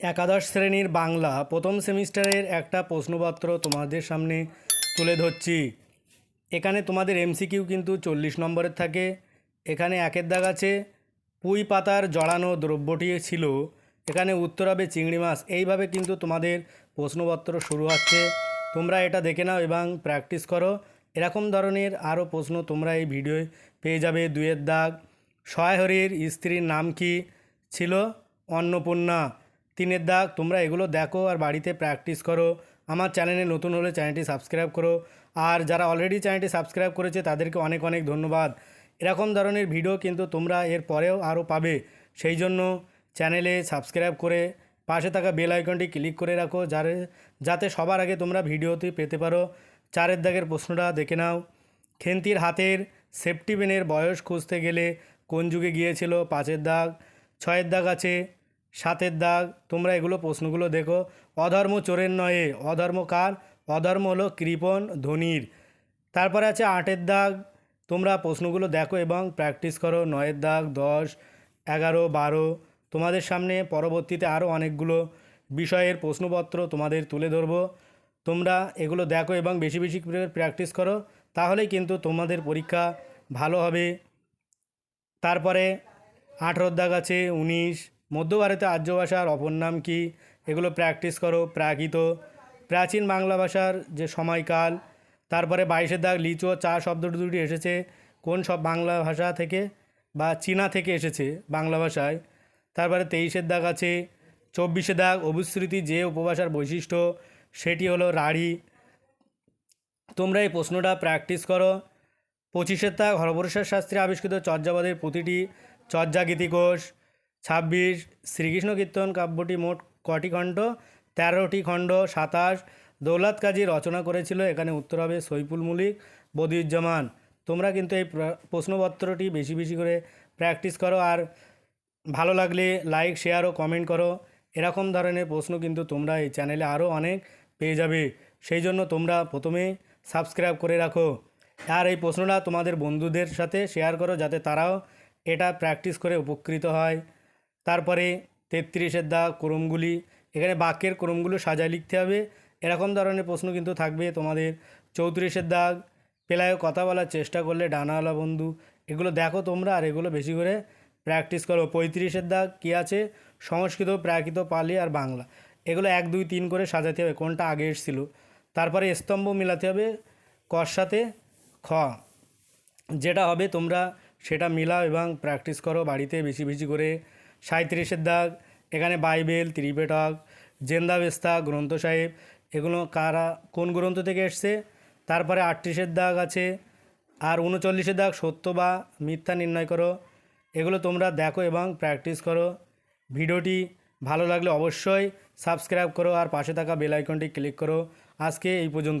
একাদশ শ্রেণির বাংলা প্রথম সেমিস্টারের একটা প্রশ্নপত্র তোমাদের সামনে তুলে ধরছি। এখানে তোমাদের এমসিকিউ কিন্তু চল্লিশ নম্বরের থাকে। এখানে একের দাগ আছে। পুঁই পাতার জড়ানো দ্রব্যটি ছিল। এখানে উত্তর হবে চিংড়ি মাছ। এইভাবে কিন্তু তোমাদের প্রশ্নপত্র শুরু হচ্ছে। তোমরা এটা দেখে নাও এবং প্র্যাকটিস করো। এরকম ধরনের আরও প্রশ্ন তোমরা এই ভিডিওয় পেয়ে যাবে। দুয়ের দাগ। সহায়হরির স্ত্রীর নাম কি ছিল? অন্নপূর্ণা। তিনের দাগ, তোমরা এগুলো দেখো আর বাড়িতে প্র্যাকটিস করো। আমার চ্যানেলে নতুন হলে চ্যানেলটি সাবস্ক্রাইব করো। আর যারা অলরেডি চ্যানেলটি সাবস্ক্রাইব করেছে, তাদেরকে অনেক অনেক ধন্যবাদ। এরকম ধরনের ভিডিও কিন্তু তোমরা এর পরেও আরও পাবে। সেই জন্য চ্যানেলে সাবস্ক্রাইব করে পাশে থাকা বেল আইকনটি ক্লিক করে রাখো, যারে, যাতে সবার আগে তোমরা ভিডিওটি পেতে পারো। চারের দাগের প্রশ্নটা দেখে নাও। খেন্তির হাতের সেফটি পেনের বয়স খুঁজতে গেলে কোন যুগে গিয়েছিল? পাঁচের দাগ, ছয়ের দাগ আছে সাতের দাগ, তোমরা এগুলো প্রশ্নগুলো দেখো। অধর্ম চোরের নয়ে, অধর্ম কার? অধর্ম হলো কৃপণ ধনির। তারপরে আছে আটের দাগ, তোমরা প্রশ্নগুলো দেখো এবং প্র্যাকটিস করো। নয়ের দাগ, দশ, এগারো, বারো, তোমাদের সামনে পরবর্তীতে আরও অনেকগুলো বিষয়ের প্রশ্নপত্র তোমাদের তুলে ধরবো। তোমরা এগুলো দেখো এবং বেশি বেশি করে প্র্যাকটিস করো, তাহলেই কিন্তু তোমাদের পরীক্ষা ভালো হবে। তারপরে আঠেরোর দাগ আছে, উনিশ মধ্য ভারতে আর্য ভাষার অপর নাম কি? এগুলো প্র্যাকটিস করো, প্রাকৃত। প্রাচীন বাংলা ভাষার যে সময়কাল, তারপরে বাইশের দাগ লিচু ও চা শব্দ দুটি এসেছে। কোন সব বাংলা ভাষা থেকে বা চীনা থেকে এসেছে বাংলা ভাষায়? তারপরে তেইশের দাগ আছে, চব্বিশে দাগ অভিশ্রুতি যে উপভাষার বৈশিষ্ট্য, সেটি হলো রাঢ়ী। তোমরা এই প্রশ্নটা প্র্যাকটিস করো। পঁচিশের দাগ হরপ্রসাদ শাস্ত্রী আবিষ্কৃত চর্যাবাদের প্রতিটি চর্যাগীতি কোষ ছাব্বিশ, শ্রীকৃষ্ণ কীর্তন কাব্যটি মোট কটি খণ্ড? তেরোটি খণ্ড, সাতাশ। দৌলত কাজী রচনা করেছিল, এখানে উত্তর হবে সৈফুল মলিক, বদিউজ্জামান। তোমরা কিন্তু এই প্রশ্নপত্রটি বেশি বেশি করে প্র্যাকটিস করো আর ভালো লাগলে লাইক, শেয়ার ও কমেন্ট করো। এরকম ধরনের প্রশ্ন কিন্তু তোমরা এই চ্যানেলে আরও অনেক পেয়ে যাবে। সেই জন্য তোমরা প্রথমে সাবস্ক্রাইব করে রাখো। আর এই প্রশ্নটা তোমাদের বন্ধুদের সাথে শেয়ার করো যাতে তারাও এটা প্র্যাকটিস করে উপকৃত হয়। তারপরে তেত্রিশের দাগ ক্রমগুলি, এখানে বাক্যের ক্রমগুলো সাজায় লিখতে হবে। এরকম ধরনের প্রশ্ন কিন্তু থাকবে। তোমাদের চৌত্রিশের দাগ পেলায় কথা বলার চেষ্টা করলে ডানাওয়ালা বন্ধু। এগুলো দেখো তোমরা আর এগুলো বেশি করে প্র্যাকটিস করো। পঁয়ত্রিশের দাগ কী আছে? সংস্কৃত, প্রাকৃত, পালি আর বাংলা। এগুলো এক, দুই, তিন করে সাজাতে হবে। কোনটা আগে এসেছিল? তারপরে স্তম্ভ মিলাতে হবে কর সাথে খ। যেটা হবে তোমরা সেটা মিলাও এবং প্র্যাকটিস করো বাড়িতে বেশি বেশি করে। সাঁত্রিশের দাগ, এখানে বাইবেল, ত্রিপেটক, জেন্দাবেস্তা, গ্রন্থ সাহেব, এগুলো কারা, কোন গ্রন্থ থেকে এসছে? তারপরে আটত্রিশের দাগ আছে, আর উনচল্লিশের দাগ সত্য বা মিথ্যা নির্ণয় করো। এগুলো তোমরা দেখো এবং প্র্যাকটিস করো। ভিডিওটি ভালো লাগলে অবশ্যই সাবস্ক্রাইব করো আর পাশে থাকা বেল আইকনটি ক্লিক করো। আজকে এই পর্যন্ত।